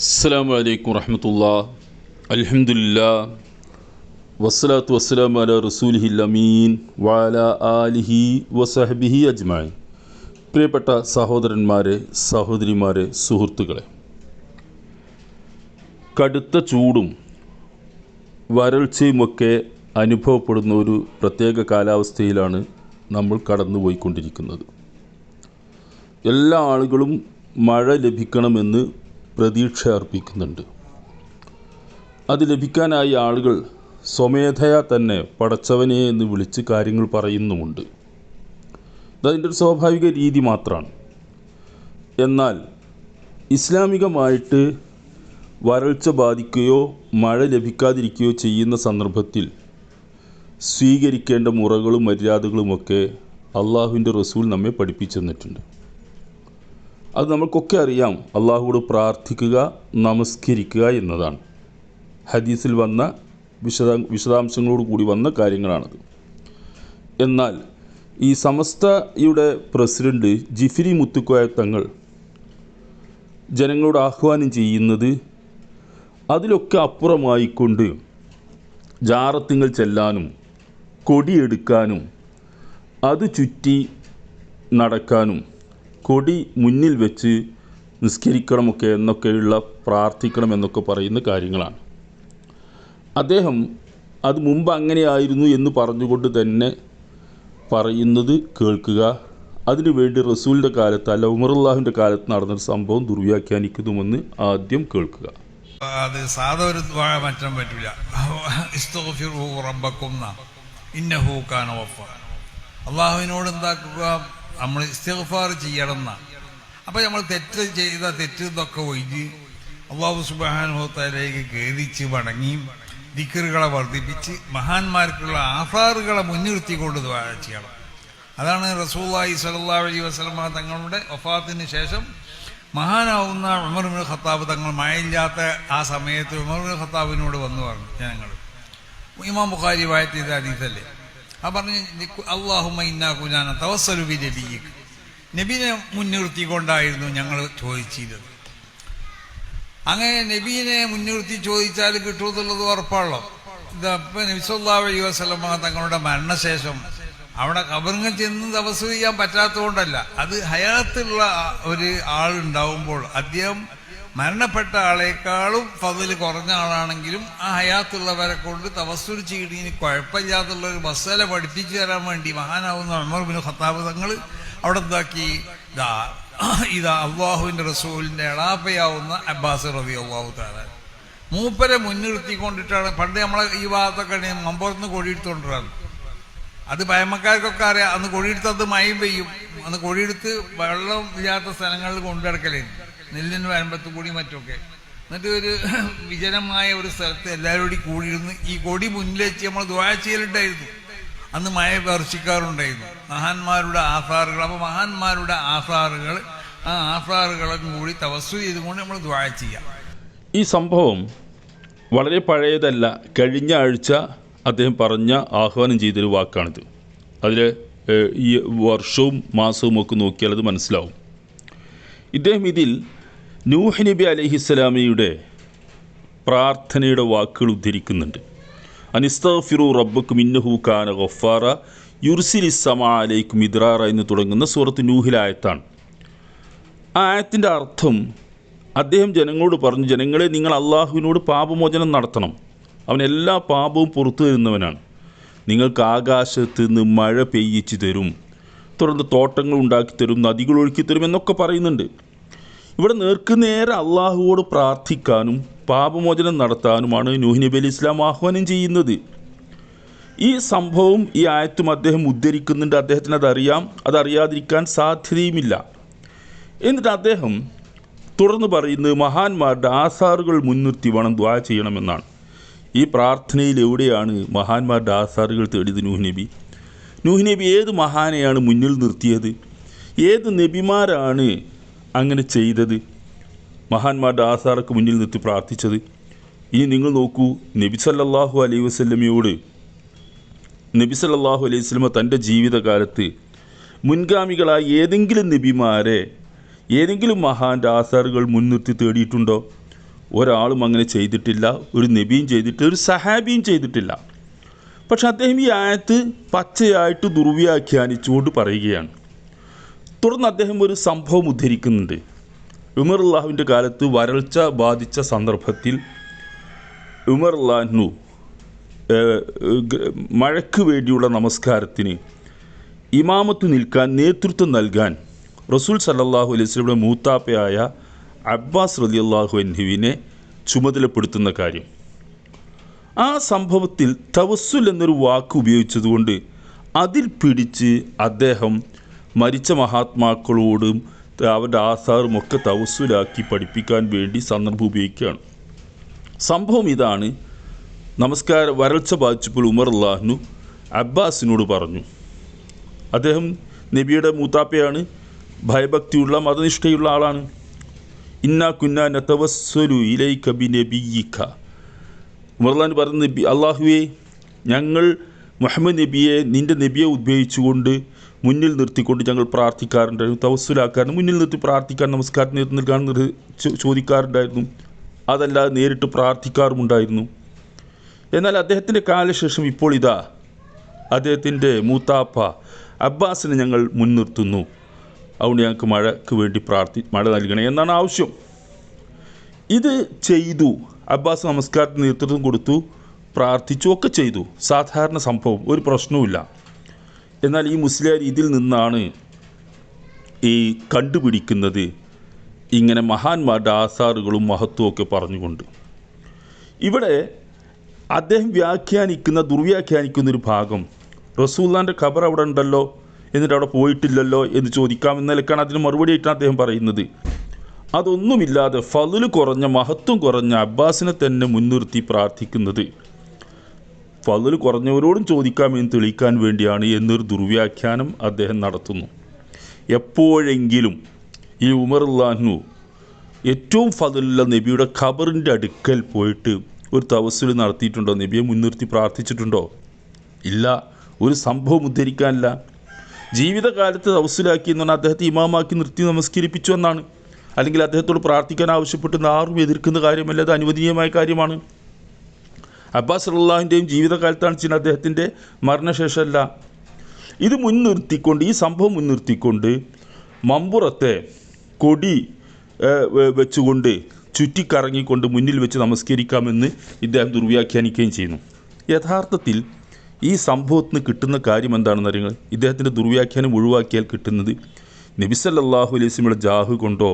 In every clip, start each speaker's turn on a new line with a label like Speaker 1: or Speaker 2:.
Speaker 1: അസ്സാം വലൈക്കും വറഹമത്തുള്ള. അലഹമുല്ല വസ്സലാത്തു വസ്സലാം അല റസൂലിഹി അമീൻ വാല ആലിഹി വസഹബിഹി അജ്മായി പ്രിയപ്പെട്ട സഹോദരന്മാരെ സഹോദരിമാരെ സുഹൃത്തുക്കളെ. കടുത്ത ചൂടും വരൾച്ചയുമൊക്കെ അനുഭവപ്പെടുന്ന ഒരു പ്രത്യേക കാലാവസ്ഥയിലാണ് നമ്മൾ കടന്നുപോയിക്കൊണ്ടിരിക്കുന്നത്. എല്ലാ ആളുകളും മഴ ലഭിക്കണമെന്ന് പ്രതീക്ഷ അർപ്പിക്കുന്നുണ്ട്. അത് ലഭിക്കാനായി ആളുകൾ സ്വമേധയാ തന്നെ പടച്ചവനെ എന്ന് വിളിച്ച് കാര്യങ്ങൾ പറയുന്നുമുണ്ട്. അതതിന്റെ ഒരു സ്വാഭാവിക രീതി മാത്രമാണ് എന്നാൽ ഇസ്ലാമികമായിട്ട് വരൾച്ച ബാധിക്കുകയോ മഴ ലഭിക്കാതിരിക്കുകയോ ചെയ്യുന്ന സന്ദർഭത്തിൽ സ്വീകരിക്കേണ്ട മുറകളും മര്യാദകളുമൊക്കെ അള്ളാഹുവിന്റെ റസൂൽ നമ്മെ പഠിപ്പിച്ചു തന്നിട്ടുണ്ട്. അത് നമ്മൾക്കൊക്കെ അറിയാം. അള്ളാഹുവോട് പ്രാർത്ഥിക്കുക നമസ്കരിക്കുക എന്നതാണ്. ഹദീസിൽ വന്ന വിശദാ വിശദാംശങ്ങളോട് കൂടി വന്ന കാര്യങ്ങളാണത്. എന്നാൽ ഈ സമസ്തയുടെ പ്രസിഡന്റ് ജിഫിരി മുത്തുക്കോയ തങ്ങൾ ജനങ്ങളോട് ആഹ്വാനം ചെയ്യുന്നത് അതിലൊക്കെ അപ്പുറമായിക്കൊണ്ട് ജാറത്തിങ്ങൾ ചെല്ലാനും കൊടിയെടുക്കാനും അത് ചുറ്റി നടക്കാനും കൊടി മുന്നിൽ വെച്ച് നിസ്കരിക്കണമൊക്കെ എന്നൊക്കെയുള്ള പ്രാർത്ഥിക്കണം എന്നൊക്കെ പറയുന്ന കാര്യങ്ങളാണ്. അദ്ദേഹം അത് മുമ്പ് അങ്ങനെയായിരുന്നു എന്ന് പറഞ്ഞുകൊണ്ട് തന്നെ പറയുന്നത് കേൾക്കുക. അതിനുവേണ്ടി റസൂലിന്റെ കാലത്ത് അല്ല ഉമറുല്ലാഹിന്റെ കാലത്ത് നടന്നൊരു സംഭവം ദുർവ്യാഖ്യാനിക്കുന്നുമെന്ന് ആദ്യം കേൾക്കുക.
Speaker 2: അത് സാധ ഒരു ദ്വാ മാറ്റാൻ പറ്റില്ല ഇസ്തഗ്ഫിറൂ റബ്ബക്കും ന്നാ. ഇന്നഹു കാന ഗഫാർ അള്ളാഹുവിനോട് എന്താക്കുക? നമ്മൾ ഇസ്തിഗ്ഫാർ ചെയ്യണം എന്നാണ് അപ്പൊ നമ്മൾ തെറ്റ് ചെയ്ത തെറ്റ് ഇതൊക്കെ ഒഴിഞ്ഞ് അള്ളാഹു സുബാനുഭവത്തിലേക്ക് ഖേദിച്ച് വണങ്ങി ദിക്കറുകളെ വർദ്ധിപ്പിച്ച് മഹാന്മാർക്കുള്ള ആഫാറുകളെ മുൻനിർത്തിക്കൊണ്ട് കൊണ്ട് ചെയ്യണം. അതാണ് റസൂല്ലായി സല്ലല്ലാഹു അലൈഹി വസ്ലമ തങ്ങളുടെ വഫാത്തിന് ശേഷം മഹാനാവുന്ന ഉമർബിൻ ഖത്താബ് തങ്ങൾ മഴയില്ലാത്ത ആ സമയത്ത് ഉമർബിൻ ഖത്താബിനോട് വന്നു പറഞ്ഞു ജനങ്ങൾ ഇമാം ബുഖാരി വായത്ത് അതീതല്ലേ ആ പറഞ്ഞു അള്ളാഹുമ ഇന്നാക്കുലാന തവസ്സലുബി നബിയിക്ക് നബിനെ മുൻനിർത്തിക്കൊണ്ടായിരുന്നു ഞങ്ങൾ ചോദിച്ചിരുന്നത് അങ്ങനെ നബീനെ മുൻനിർത്തി ചോദിച്ചാൽ കിട്ടുമെന്നുള്ളത് ഉറപ്പാണല്ലോ. ഇതപ്പം നബിസ്വല്ലാ അലൈഹി വസല്ലമ തങ്ങളുടെ മരണശേഷം അവിടെ കബറിങ്ങൾ ചെന്ന് തപസ് ചെയ്യാൻ പറ്റാത്തതുകൊണ്ടല്ല. അത് ഹയാത്തുള്ള ഒരു ആളുണ്ടാവുമ്പോൾ അദ്ദേഹം മരണപ്പെട്ട ആളേക്കാളും ഫതിൽ കുറഞ്ഞ ആളാണെങ്കിലും ആ ഹയാത്തുള്ളവരെ കൊണ്ട് തപസ്സുർ ചെയ്യണീന് കുഴപ്പമില്ലാത്തുള്ള ഒരു മസാല പഠിപ്പിച്ചു തരാൻ വേണ്ടി മഹാനാവുന്ന അമർ ബിൻ ഖത്താബ് തങ്ങൾ അവിടെ എന്താക്കി ഇതാ ഇതാ അള്ളാഹുവിന്റെ റസൂലിന്റെ എളാപ്പയാവുന്ന അബ്ബാസ് റബി അള്ളാഹു മൂപ്പരെ മൂപ്പരെ മുൻനിർത്തിക്കൊണ്ടിട്ടാണ് പണ്ട് നമ്മളെ ഈ ഭാഗത്തൊക്കെ മമ്പുറത്ത് കോഴിയെടുത്തുകൊണ്ടിരാണ് അത് പഴമക്കാർക്കൊക്കെ അറിയാം അന്ന് കോഴിയെടുത്ത് അത് മയം പെയ്യും. അന്ന് കോഴിയെടുത്ത് വെള്ളം ഇല്ലാത്ത സ്ഥലങ്ങളിൽ കൊണ്ടുനടക്കലേ. നെല്ലിന് വരമ്പത്ത് കൂടി മറ്റൊക്കെ എന്നിട്ട് ഒരു വിജനമായ ഒരു സ്ഥലത്ത് എല്ലാവരും കൂടി കൂടിയിരുന്ന് ഈ കൊടി മുന്നിൽ വെച്ച് നമ്മൾ ദ്വാഴ്ചയിലുണ്ടായിരുന്നു അന്ന് മഴ വർഷിക്കാറുണ്ടായിരുന്നു. മഹാന്മാരുടെ ആസാറുകൾ അപ്പോൾ മഹാന്മാരുടെ ആസാറുകൾ ആ ആസാറുകളും കൂടി തവസ്സു ചെയ്തുകൊണ്ട് നമ്മൾ ദ്വാഴ ചെയ്യാം.
Speaker 1: ഈ സംഭവം വളരെ പഴയതല്ല. കഴിഞ്ഞ ആഴ്ച അദ്ദേഹം പറഞ്ഞ ആഹ്വാനം ചെയ്തൊരു വാക്കാണിത്. അതിൽ ഈ വർഷവും മാസവും ഒക്കെ നോക്കിയാൽ അത് മനസ്സിലാവും. ഇദ്ദേഹം ഇതിൽ നൂഹ് നബി അലഹിസ്സലാമയുടെ പ്രാർത്ഥനയുടെ വാക്കുകൾ ഉദ്ധരിക്കുന്നുണ്ട്. അനിസ്തഫിറു റബ്ബക്കും ഇന്നഹു കാന ഗഫാറ യുർസിലി ഇസ്സമ അലൈക്കും ഇദ്രാറ എന്ന് തുടങ്ങുന്ന സൂറത്ത് നൂഹിലായത്താണ് ആ ആയത്തിന്റെ അർത്ഥം അദ്ദേഹം ജനങ്ങളോട് പറഞ്ഞു ജനങ്ങളെ നിങ്ങൾ അള്ളാഹുവിനോട് പാപമോചനം നടത്തണം. അവൻ എല്ലാ പാപവും പുറത്തു തരുന്നവനാണ്. നിങ്ങൾക്ക് ആകാശത്ത് നിന്ന് മഴ പെയ്യിച്ചു തരും. തുടർന്ന് തോട്ടങ്ങൾ ഉണ്ടാക്കി തരും നദികൾ ഒഴുക്കി തരും എന്നൊക്കെ പറയുന്നുണ്ട്. ഇവിടെ നേർക്കുനേരെ അള്ളാഹുവോട് പ്രാർത്ഥിക്കാനും പാപമോചനം നടത്താനുമാണ് നൂഹ് നബി അലി ഇസ്ലാം ആഹ്വാനം ചെയ്യുന്നത്. ഈ സംഭവം ഈ ആയത്തും അദ്ദേഹം ഉദ്ധരിക്കുന്നുണ്ട്. അദ്ദേഹത്തിന് അതറിയാം. അതറിയാതിരിക്കാൻ സാധ്യതയുമില്ല. എന്നിട്ട് അദ്ദേഹം തുടർന്ന് പറയുന്നത് മഹാന്മാരുടെ ആസാറുകൾ മുൻനിർത്തി വേണം ദ്വാ ചെയ്യണമെന്നാണ്. ഈ പ്രാർത്ഥനയിൽ എവിടെയാണ് മഹാന്മാരുടെ ആസാറുകൾ തേടിയത് നൂഹ് നബി? നബി ഏത് മഹാനെയാണ് മുന്നിൽ നിർത്തിയത്? ഏത് നബിമാരാണ് അങ്ങനെ ചെയ്തത്. മഹാന്മാരുടെ ആസാറൊക്കെ മുന്നിൽ നിർത്തി പ്രാർത്ഥിച്ചത്. ഇനി നിങ്ങൾ നോക്കൂ നബി സല്ലല്ലാഹു അലൈഹി വസല്ലമയോട് നബി സല്ലല്ലാഹു അലൈഹി വസ്ലമ തന്റെ ജീവിതകാലത്ത് മുൻഗാമികളായ ഏതെങ്കിലും നബിമാരെ ഏതെങ്കിലും മഹാന്റെ ആസാറുകൾ മുൻനിർത്തി തേടിയിട്ടുണ്ടോ? ഒരാളും അങ്ങനെ ചെയ്തിട്ടില്ല ഒരു നബിയും ചെയ്തിട്ടില്ല ഒരു സഹാബിയും ചെയ്തിട്ടില്ല. പക്ഷെ അദ്ദേഹം ഈ ആയത്ത് പച്ചയായിട്ട് ദുർവ്യാഖ്യാനിച്ചുകൊണ്ട് പറയുകയാണ്. തുടർന്ന് അദ്ദേഹം ഒരു സംഭവം ഉദ്ധരിക്കുന്നുണ്ട്. ഉമർ അള്ളാഹുവിന്റെ കാലത്ത് വരൾച്ച ബാധിച്ച സന്ദർഭത്തിൽ ഉമർ അള്ളാഹു മഴയ്ക്ക് വേണ്ടിയുള്ള നമസ്കാരത്തിന് ഇമാമത്ത് നിൽക്കാൻ നേതൃത്വം നൽകാൻ റസൂൽ സല്ലല്ലാഹു അലൈഹി വസല്ലമയുടെ മൂത്താപ്പയായ അബ്ബാസ് റലി അള്ളാഹു അൻഹുവിനെ ചുമതലപ്പെടുത്തുന്ന കാര്യം. ആ സംഭവത്തിൽ തവസ്സുൽ എന്നൊരു വാക്ക് ഉപയോഗിച്ചതുകൊണ്ട് അതിൽ പിടിച്ച് അദ്ദേഹം മരിച്ച മഹാത്മാക്കളോടും അവരുടെ ആസാറും ഒക്കെ തവസ്സുലാക്കി പഠിപ്പിക്കാൻ വേണ്ടി സന്ദർഭം ഉപയോഗിക്കുകയാണ്. സംഭവം ഇതാണ്. നമസ്കാര വരൾച്ച ബാധിച്ചപ്പോൾ ഉമർ അള്ളാഹ്നു അബ്ബാസിനോട് പറഞ്ഞു. അദ്ദേഹം നബിയുടെ മൂത്താപ്പയാണ് ഭയഭക്തിയുള്ള മതനിഷ്ഠയുള്ള ആളാണ്. ഇന്ന കുന്ന നതവസ്സലു ഇലൈക ബി നബിയിക്ക ഉമർലാൻ പറഞ്ഞ നബി അള്ളാഹുവേ ഞങ്ങൾ മുഹമ്മദ് നബിയെ നിന്റെ നബിയെ ഉദ്ഭവിച്ചുകൊണ്ട് മുന്നിൽ നിർത്തിക്കൊണ്ട് ഞങ്ങൾ പ്രാർത്ഥിക്കാറുണ്ടായിരുന്നു തവസ്സുലാക്കാരന് മുന്നിൽ നിർത്തി പ്രാർത്ഥിക്കാൻ നമസ്കാരം നേതൃത്വം നൽകാൻ നിർ ചോദിക്കാറുണ്ടായിരുന്നു. അതല്ലാതെ നേരിട്ട് പ്രാർത്ഥിക്കാറുമുണ്ടായിരുന്നു. എന്നാൽ അദ്ദേഹത്തിന്റെ കാലശേഷം ഇപ്പോൾ ഇതാ അദ്ദേഹത്തിന്റെ മൂത്താപ്പ അബ്ബാസിനെ ഞങ്ങൾ മുൻനിർത്തുന്നു. അതുകൊണ്ട് ഞങ്ങൾക്ക് മഴയ്ക്ക് വേണ്ടി പ്രാർത്ഥി മഴ നൽകണേ എന്നാണ് ആവശ്യം. ഇത് ചെയ്തു. അബ്ബാസ് നമസ്കാരത്തിന് നേതൃത്വം കൊടുത്തു. പ്രാർത്ഥിച്ചു ഒക്കെ ചെയ്തു. സാധാരണ സംഭവം. ഒരു പ്രശ്നവുമില്ല. എന്നാൽ ഈ മുസ്ലിയാർ ഇതിൽ നിന്നാണ് ഈ കണ്ടുപിടിക്കുന്നത്. ഇങ്ങനെ മഹാന്മാരുടെ ആസാറുകളും മഹത്വവും ഒക്കെ പറഞ്ഞുകൊണ്ട്. ഇവിടെ അദ്ദേഹം വ്യാഖ്യാനിക്കുന്ന ദുർവ്യാഖ്യാനിക്കുന്ന ഒരു ഭാഗം റസൂല്ലാന്റെ ഖബർ അവിടെ ഉണ്ടല്ലോ എന്നിട്ട് അവിടെ പോയിട്ടില്ലല്ലോ എന്ന് ചോദിക്കാം നിലക്കാണ് അതിന് മറുപടി ആയിട്ടാണ് അദ്ദേഹം പറയുന്നത്. അതൊന്നുമില്ലാതെ ഫതിൽ കുറഞ്ഞ മഹത്വം കുറഞ്ഞ അബ്ബാസിനെ തന്നെ മുൻനിർത്തി പ്രാർത്ഥിക്കുന്നത്. ഫതിൽ കുറഞ്ഞവരോടും ചോദിക്കാമെന്ന് തെളിയിക്കാൻ വേണ്ടിയാണ് എന്നൊരു ദുർവ്യാഖ്യാനം അദ്ദേഹം നടത്തുന്നു. എപ്പോഴെങ്കിലും ഈ ഉമർ അള്ളാഹു ഏറ്റവും ഫതിലുള്ള നബിയുടെ ഖബറിന്റെ അടുക്കൽ പോയിട്ട് ഒരു തവസ്സിൽ നടത്തിയിട്ടുണ്ടോ? നബിയെ മുൻനിർത്തി പ്രാർത്ഥിച്ചിട്ടുണ്ടോ? ഇല്ല. ഒരു സംഭവം ഉദ്ധരിക്കാനില്ല. ജീവിതകാലത്ത് തവസ്സിലാക്കി എന്ന് പറഞ്ഞാൽ അദ്ദേഹത്തെ ഇമാമാക്കി നിർത്തി നമസ്കരിപ്പിച്ചു എന്നാണ്. അല്ലെങ്കിൽ അദ്ദേഹത്തോട് പ്രാർത്ഥിക്കാൻ ആവശ്യപ്പെട്ട് ആരും എതിർക്കുന്ന കാര്യമല്ല അത് അനുവദനീയമായ കാര്യമാണ്. അബ്ബാസ് അള്ളാഹിന്റെയും ജീവിതകാലത്താണ് ചെയ്യുന്നത് അദ്ദേഹത്തിന്റെ മരണശേഷമല്ല. ഇത് മുൻനിർത്തിക്കൊണ്ട് ഈ സംഭവം മുൻനിർത്തിക്കൊണ്ട് മമ്പുറത്തെ കൊടി വെച്ചുകൊണ്ട് ചുറ്റിക്കറങ്ങിക്കൊണ്ട് മുന്നിൽ വെച്ച് നമസ്കരിക്കാമെന്ന് ഇദ്ദേഹം ദുർവ്യാഖ്യാനിക്കുകയും ചെയ്യുന്നു. യഥാർത്ഥത്തിൽ ഈ സംഭവത്തിന് കിട്ടുന്ന കാര്യം എന്താണെന്ന് അറിയുന്നത് ഇദ്ദേഹത്തിന്റെ ദുർവ്യാഖ്യാനം ഒഴിവാക്കിയാൽ കിട്ടുന്നത് നബിസല്ലാഹു അലൈഹി സ്വലമിയുടെ ജാഹു കൊണ്ടോ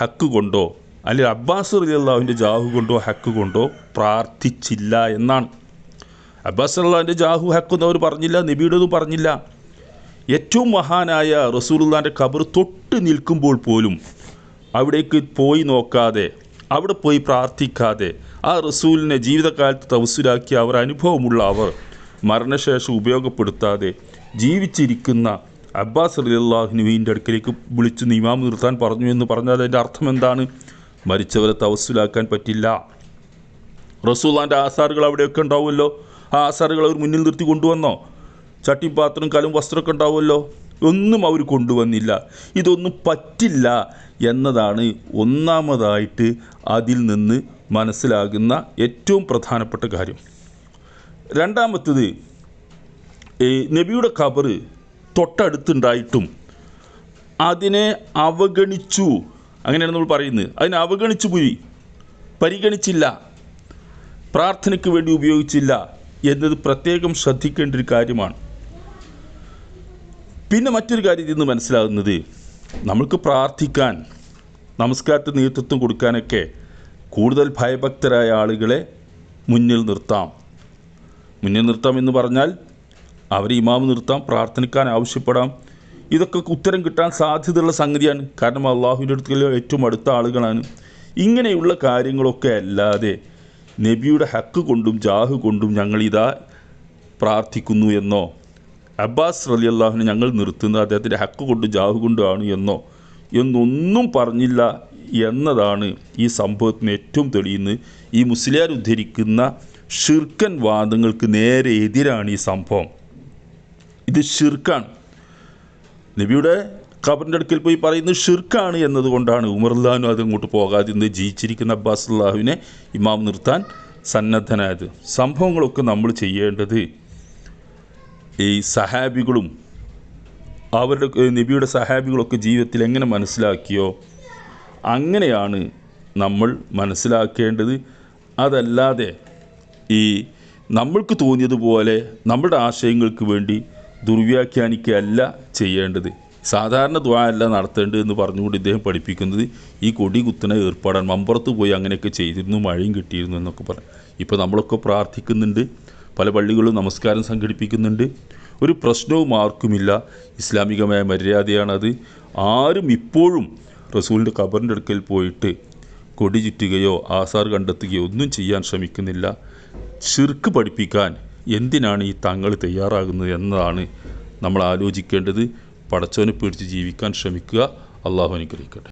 Speaker 1: ഹക്ക് കൊണ്ടോ അല്ലെങ്കിൽ അബ്ബാസ് അലി അള്ളാഹുവിന്റെ ജാഹു കൊണ്ടോ ഹക്ക് കൊണ്ടോ പ്രാർത്ഥിച്ചില്ല എന്നാണ്. അബ്ബാസ് അള്ളാഹിന്റെ ജാഹു ഹക്കൊന്നും അവർ പറഞ്ഞില്ല നബിയുടേതും പറഞ്ഞില്ല. ഏറ്റവും മഹാനായ റസൂലുള്ളാന്റെ ഖബർ തൊട്ട് നിൽക്കുമ്പോൾ പോലും അവിടേക്ക് പോയി നോക്കാതെ അവിടെ പോയി പ്രാർത്ഥിക്കാതെ ആ റസൂലിനെ ജീവിതകാലത്ത് തവസുലാക്കിയ അവർ അനുഭവമുള്ള അവർ മരണശേഷം ഉപയോഗപ്പെടുത്താതെ ജീവിച്ചിരിക്കുന്ന അബ്ബാസ് അലിയല്ലാഹുനുവിന്റെ അടുക്കലേക്ക് വിളിച്ച് നിമാം നിർത്താൻ പറഞ്ഞു എന്ന് പറഞ്ഞാൽ അതിന്റെ അർത്ഥം എന്താണ്? മരിച്ചവരെ തവസുലാക്കാൻ പറ്റില്ല. റസൂലാന്റെ ആസാറുകൾ അവിടെയൊക്കെ ഉണ്ടാവുമല്ലോ. ആ ആസാറുകൾ അവർ മുന്നിൽ നിർത്തി കൊണ്ടുവന്നോ? ചട്ടിപ്പാത്രം കലും വസ്ത്രമൊക്കെ ഉണ്ടാവുമല്ലോ? ഒന്നും അവർ കൊണ്ടുവന്നില്ല. ഇതൊന്നും പറ്റില്ല എന്നതാണ് ഒന്നാമതായിട്ട് അതിൽ നിന്ന് മനസ്സിലാകുന്ന ഏറ്റവും പ്രധാനപ്പെട്ട കാര്യം. രണ്ടാമത്തത് നബിയുടെ കബറ് തൊട്ടടുത്തുണ്ടായിട്ടും അതിനെ അവഗണിച്ചു. അങ്ങനെയാണ് നമ്മൾ പറയുന്നത്. അതിനെ അവഗണിച്ചു പോയി. പരിഗണിച്ചില്ല. പ്രാർത്ഥനയ്ക്ക് വേണ്ടി ഉപയോഗിച്ചില്ല എന്നത് പ്രത്യേകം ശ്രദ്ധിക്കേണ്ട ഒരു കാര്യമാണ്. പിന്നെ മറ്റൊരു കാര്യം ഇതിൽ നിന്ന് മനസ്സിലാകുന്നത്. നമ്മൾക്ക് പ്രാർത്ഥിക്കാൻ നമസ്കാരത്തിന് നേതൃത്വം കൊടുക്കാനൊക്കെ കൂടുതൽ ഭയഭക്തരായ ആളുകളെ മുന്നിൽ നിർത്താം. മുന്നിൽ നിർത്താം എന്ന് പറഞ്ഞാൽ അവരെ ഇമാമ് നിർത്താം പ്രാർത്ഥിക്കാൻ ആവശ്യപ്പെടാം. ഇതൊക്കെ ഉത്തരം കിട്ടാൻ സാധ്യതയുള്ള സംഗതിയാണ്. കാരണം അള്ളാഹുവിന്റെ അടുത്തുള്ള ഏറ്റവും അടുത്ത ആളുകളാണ്. ഇങ്ങനെയുള്ള കാര്യങ്ങളൊക്കെ അല്ലാതെ നബിയുടെ ഹക്ക് കൊണ്ടും ജാഹ് കൊണ്ടും ഞങ്ങളിതാ പ്രാർത്ഥിക്കുന്നു എന്നോ അബ്ബാസ് അലി അള്ളാഹുവിനെ ഞങ്ങൾ നിർത്തുന്നത് അദ്ദേഹത്തിന്റെ ഹക്ക് കൊണ്ട് ജാഹ് കൊണ്ടാണ് എന്നോ എന്നൊന്നും പറഞ്ഞില്ല എന്നതാണ് ഈ സംഭവത്തിന് ഏറ്റവും തെളിയുന്നത്. ഈ മുസ്ലിയാർ ഉദ്ധരിക്കുന്ന ഷിർക്കൻ വാദങ്ങൾക്ക് നേരെ എതിരാണ് ഈ സംഭവം. ഇത് ഷിർക്കാണ് നബിയുടെ ഖബറിന്റെ അടുക്കൽ പോയി പറയുന്നത് ഷിർക്കാണ് എന്നതുകൊണ്ടാണ്. ഉമർലാനും അത് ഇങ്ങോട്ട് പോകാതെ ജീവിച്ചിരിക്കുന്ന അബ്ബാസ് അള്ളാഹുവിനെ ഇമാം നിർത്താൻ സന്നദ്ധനായത്. സംഭവങ്ങളൊക്കെ നമ്മൾ ചെയ്യേണ്ടത് ഈ സഹാബികളും അവരുടെ നബിയുടെ സഹാബികളൊക്കെ ജീവിതത്തിൽ എങ്ങനെ മനസ്സിലാക്കിയോ അങ്ങനെയാണ് നമ്മൾ മനസ്സിലാക്കേണ്ടത്. അതല്ലാതെ ഈ നമ്മൾക്ക് തോന്നിയതുപോലെ നമ്മുടെ ആശയങ്ങൾക്ക് വേണ്ടി ദുർവ്യാഖ്യാനിക്കുകയല്ല ചെയ്യേണ്ടത്. സാധാരണ ദ്വാ അല്ല നടത്തേണ്ടത് എന്ന് പറഞ്ഞുകൊണ്ട് ഇദ്ദേഹം പഠിപ്പിക്കുന്നത് ഈ കൊടി കുത്തുന്ന ഏർപ്പാടാണ്. മമ്പുറത്ത് പോയി അങ്ങനെയൊക്കെ ചെയ്തിരുന്നു മഴയും കിട്ടിയിരുന്നു എന്നൊക്കെ പറഞ്ഞു. ഇപ്പോൾ നമ്മളൊക്കെ പ്രാർത്ഥിക്കുന്നുണ്ട് പല പള്ളികളും നമസ്കാരം സംഘടിപ്പിക്കുന്നുണ്ട്. ഒരു പ്രശ്നവും ആർക്കുമില്ല. ഇസ്ലാമികമായ മര്യാദയാണത്. ആരും ഇപ്പോഴും റസൂലിന്റെ ഖബറിന്റെ അടുക്കൽ പോയിട്ട് കൊടി ചുറ്റുകയോ ആസാർ കണ്ടെത്തുകയോ ഒന്നും ചെയ്യാൻ ശ്രമിക്കുന്നില്ല. ഷിർക്ക് പഠിപ്പിക്കാൻ എന്തിനാണ് ഈ തങ്ങൾ തയ്യാറാകുന്നത് എന്നതാണ് നമ്മൾ ആലോചിക്കേണ്ടത്. പടച്ചവനെ പേടിച്ച് ജീവിക്കാൻ ശ്രമിക്കുക. അള്ളാഹു അനുഗ്രഹിക്കട്ടെ.